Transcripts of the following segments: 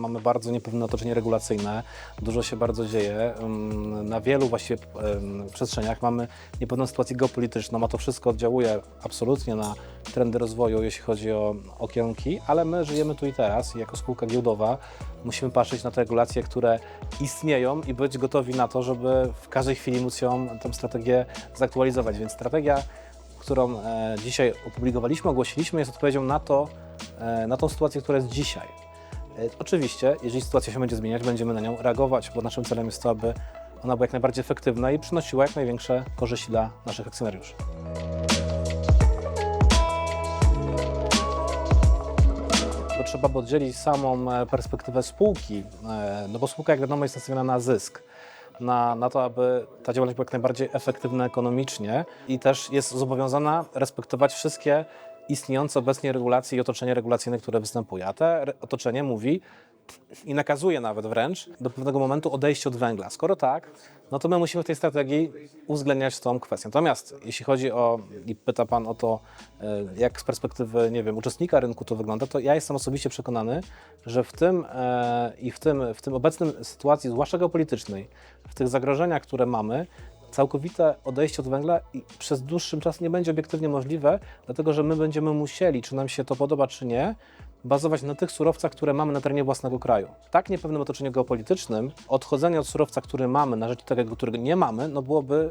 Mamy bardzo niepewne otoczenie regulacyjne, dużo się bardzo dzieje. Na wielu właściwie ym, przestrzeniach mamy niepewną sytuację geopolityczną, a to wszystko oddziałuje absolutnie na trendy rozwoju, jeśli chodzi o, o kierunki, ale my żyjemy tu i teraz i jako spółka giełdowa musimy patrzeć na te regulacje, które istnieją i być gotowi na to, żeby w każdej chwili móc ją, tę strategię zaktualizować. Więc strategia, którą e, dzisiaj opublikowaliśmy, ogłosiliśmy, jest odpowiedzią na to, e, na tą sytuację, która jest dzisiaj. E, Oczywiście, jeżeli sytuacja się będzie zmieniać, będziemy na nią reagować, bo naszym celem jest to, aby ona była jak najbardziej efektywna i przynosiła jak największe korzyści dla naszych akcjonariuszy. To trzeba by oddzielić samą e, perspektywę spółki, e, no bo spółka, jak wiadomo, jest nastawiona na zysk. Na, na to, aby ta działalność była jak najbardziej efektywna ekonomicznie i też jest zobowiązana respektować wszystkie istniejące obecnie regulacje i otoczenie regulacyjne, które występuje. A te otoczenie mówi i nakazuje nawet wręcz do pewnego momentu odejście od węgla. Skoro tak, no to my musimy w tej strategii uwzględniać tą kwestię. Natomiast jeśli chodzi o, i pyta Pan o to, e, jak z perspektywy, nie wiem, uczestnika rynku to wygląda, to ja jestem osobiście przekonany, że w tym e, i w tym, w tym obecnym sytuacji, zwłaszcza geopolitycznej, w tych zagrożeniach, które mamy, całkowite odejście od węgla przez dłuższy czas nie będzie obiektywnie możliwe, dlatego że my będziemy musieli, czy nam się to podoba, czy nie, bazować na tych surowcach, które mamy na terenie własnego kraju. W tak niepewnym otoczeniu geopolitycznym odchodzenie od surowca, który mamy na rzecz tego, którego nie mamy, no byłoby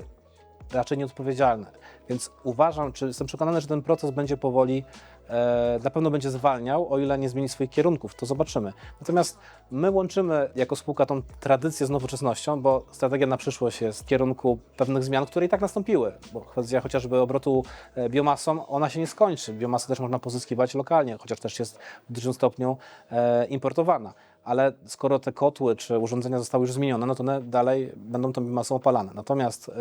raczej nieodpowiedzialne. Więc uważam, czy jestem przekonany, że ten proces będzie powoli, e, na pewno będzie zwalniał, o ile nie zmieni swoich kierunków, to zobaczymy. Natomiast my łączymy jako spółka tą tradycję z nowoczesnością, bo strategia na przyszłość jest w kierunku pewnych zmian, które i tak nastąpiły. Bo kwestia chociażby obrotu e, biomasą, ona się nie skończy. Biomasę też można pozyskiwać lokalnie, chociaż też jest w dużym stopniu e, importowana. Ale skoro te kotły czy urządzenia zostały już zmienione, no to one dalej będą tą biomasą opalane. Natomiast e,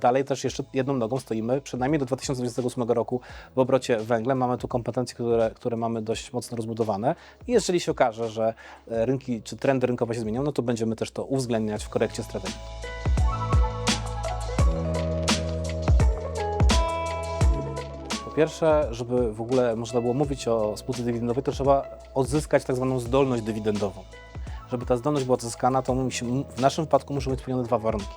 dalej też jeszcze jedną nogą stoimy, przynajmniej do 2028 roku w obrocie węglem. Mamy tu kompetencje, które, które mamy dość mocno rozbudowane. I jeżeli się okaże, że e, rynki czy trendy rynkowe się zmienią, no to będziemy też to uwzględniać w korekcie strategii. Pierwsze, żeby w ogóle można było mówić o spółce dywidendowej, to trzeba odzyskać tak zwaną zdolność dywidendową. Żeby ta zdolność była odzyskana, to w naszym wypadku muszą być spełnione dwa warunki.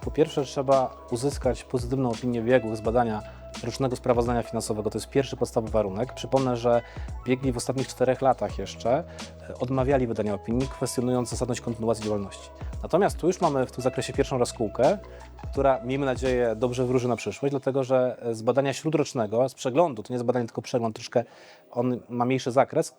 Po pierwsze, trzeba uzyskać pozytywną opinię biegłych z badania rocznego sprawozdania finansowego. To jest pierwszy podstawowy warunek. Przypomnę, że biegli w ostatnich czterech latach jeszcze e, odmawiali wydania opinii, kwestionując zasadność kontynuacji działalności. Natomiast tu już mamy w tym zakresie pierwszą rozkółkę, która, miejmy nadzieję, dobrze wróży na przyszłość, dlatego że z badania śródrocznego, z przeglądu, to nie jest badanie, tylko przegląd, troszkę on ma mniejszy zakres,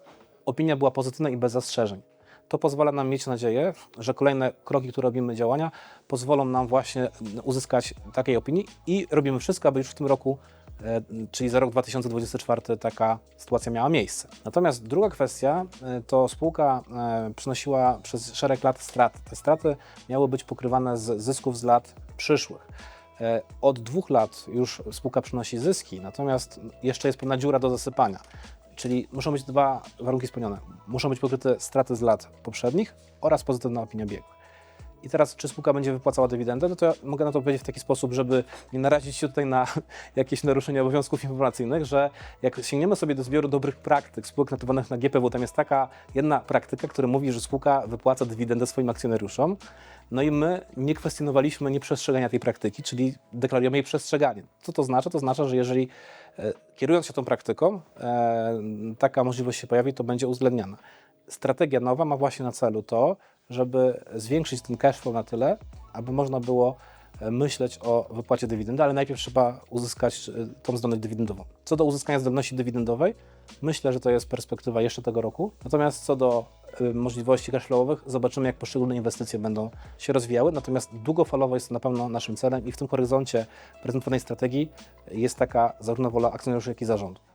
opinia była pozytywna i bez zastrzeżeń. To pozwala nam mieć nadzieję, że kolejne kroki, które robimy, działania, pozwolą nam właśnie uzyskać takiej opinii i robimy wszystko, aby już w tym roku, e, czyli za rok 2024, taka sytuacja miała miejsce. Natomiast druga kwestia, e, to spółka e, przynosiła przez szereg lat straty. Te straty miały być pokrywane z zysków z lat przyszłych. Od dwóch lat już spółka przynosi zyski, natomiast jeszcze jest pewna dziura do zasypania. Czyli muszą być dwa warunki spełnione. Muszą być pokryte straty z lat poprzednich oraz pozytywna opinia biegłych. I teraz, czy spółka będzie wypłacała dywidendę, no to ja mogę na to powiedzieć w taki sposób, żeby nie narazić się tutaj na jakieś naruszenia obowiązków informacyjnych, że jak sięgniemy sobie do zbioru dobrych praktyk spółek notowanych na GPW, tam jest taka jedna praktyka, która mówi, że spółka wypłaca dywidendę swoim akcjonariuszom, no i my nie kwestionowaliśmy nieprzestrzegania tej praktyki, czyli deklarujemy jej przestrzeganie. Co to znaczy? To oznacza, że jeżeli e, kierując się tą praktyką, e, taka możliwość się pojawi, to będzie uwzględniana. Strategia nowa ma właśnie na celu to, żeby zwiększyć ten cash flow na tyle, aby można było e, myśleć o wypłacie dywidendy, ale najpierw trzeba uzyskać e, tą zdolność dywidendową. Co do uzyskania zdolności dywidendowej, myślę, że to jest perspektywa jeszcze tego roku. Natomiast co do e, możliwości cashflowowych, zobaczymy, jak poszczególne inwestycje będą się rozwijały. Natomiast długofalowo jest to na pewno naszym celem i w tym horyzoncie prezentowanej strategii jest taka zarówno wola akcjonariuszy, jak i zarządu.